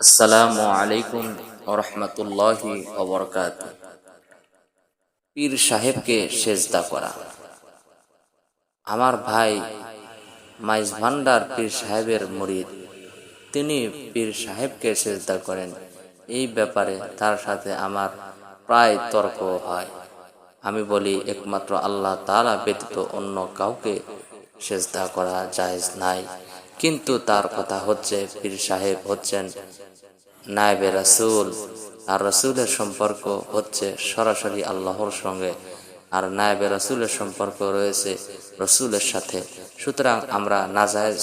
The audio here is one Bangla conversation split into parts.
আসসালামু আলাইকুম রহমতুল্লাহি অবরকাত পীর সাহেবকে সেজদা করা। আমার ভাই মাইজ ভান্ডার পীর সাহেবের মুরিদ, তিনি পীর সাহেবকে সেজদা করেন। এই ব্যাপারে তার সাথে আমার প্রায় তর্ক হয়। আমি বলি, একমাত্র আল্লাহ তাআলা ব্যতীত অন্য কাউকে সেজদা করা জায়েজ নাই। কিন্তু তার কথা হচ্ছে, পীর সাহেব হচ্ছেন নায়েবে রাসূল। আর রসুলের সম্পর্ক হচ্ছে সরাসরি আল্লাহর সঙ্গে। আর নায়েবে রাসূলের সম্পর্ক রয়েছে রসুলের সাথে। সুতরাং আমরা নাজায়েজ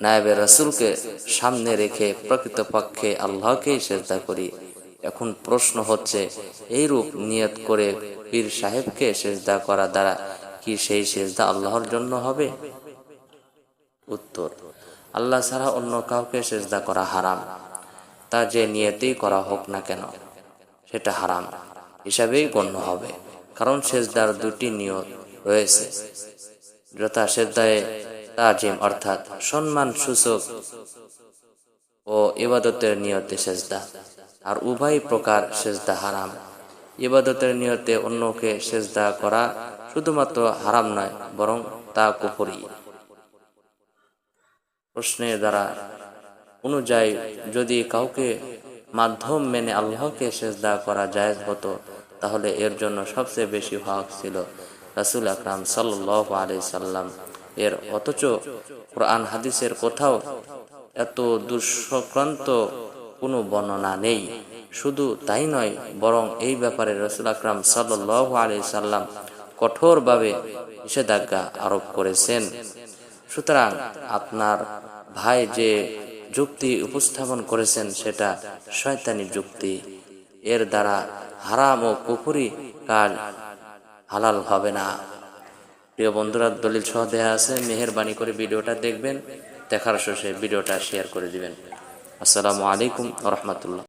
নায়েবে রাসূলকে সামনে রেখে প্রকৃতপক্ষে আল্লাহকেই সেজদা করি। এখন প্রশ্ন হচ্ছে এই রূপ নিয়ত করে পীর সাহেবকে সেজদা করা দ্বারা কি সেই সেজদা আল্লাহর জন্য হবে? উত্তর, আল্লাহ ছাড়া অন্য কাউকে সেজদা করা হারাম। তা যে নিয়তেই করা হোক না কেন, সেটা হারাম হিসাবেই গণ্য হবে। কারণ সেজদার দুটি নিয়ত রয়েছে। যথা সেজদায় তাজিম, অর্থাৎ সম্মান, সূচক ও ইবাদতের নিয়তে সেজদা। আর উভয় প্রকার সেজদা হারাম। ইবাদতের নিয়তে অন্যকে সেজদা করা শুধুমাত্র হারাম নয়, বরং তা কুফরি। প্রশ্নের দ্বারা অনুযায়ী যদি কাউকে মাধ্যম মেনে আল্লাহকে সেজদা করা জায়েজ হতো, তাহলে এর জন্য সবচেয়ে বেশি হক ছিল রাসুল আকরাম সাল্লাহ আলি সাল্লাম। এর অথচ কোরআন হাদিসের কোথাও এত দুঃসক্রান্ত কোনো বর্ণনা নেই। শুধু তাই নয়, বরং এই ব্যাপারে রসুল আকরাম সাল্লাহ আলি সাল্লাম কঠোরভাবে নিষেধাজ্ঞা আরোপ করেছেন। সুতরাং আপনার ভাই যে যুক্তি উপস্থাপন করেছেন সেটা শয়তানি যুক্তি। এর দ্বারা হারাম ও কুফুরি কাজ হালাল হবে না। প্রিয় বন্ধুরা, দলিল সহ দেয়া আছে, মেহরবানি করে ভিডিওটা দেখবেন, দেখার শেষে ভিডিওটা শেয়ার করে দিবেন। আসসালামু আলাইকুম রহমতুল্লাহ।